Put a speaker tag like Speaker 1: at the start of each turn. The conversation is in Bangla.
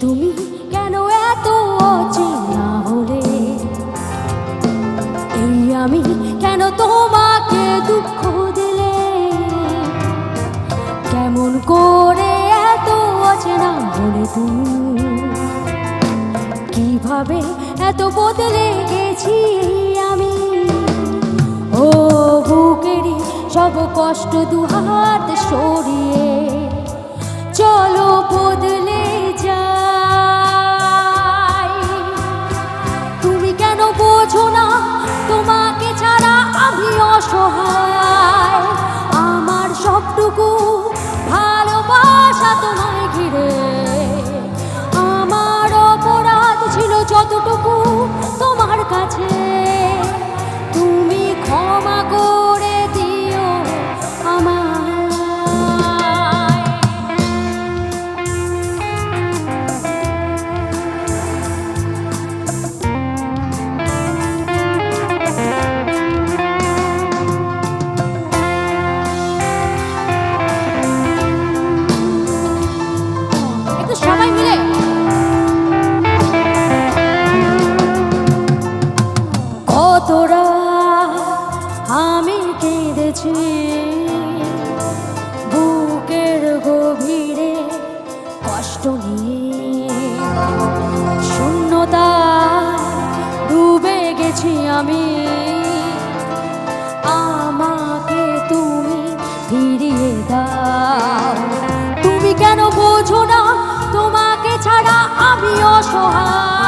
Speaker 1: তুমি কেন এত অচেনা হলে? এই আমি কেন তোমাকে দুঃখ দিলে? কেমন করে এত অচেনা হলে তুমি? কীভাবে এত বদলে গেছি আমি? ও বুকেরই সব কষ্ট দুহাত সরিয়ে চলো বদলে আমি কেঁদেছি। বুকের গভীরে কষ্ট নিয়ে শূন্যতা ডুবে গেছি আমি। আমাকে তুমি ফিরিয়ে দাও। তুমি কেন বোঝো না তোমাকে ছাড়া আমি অসহায়?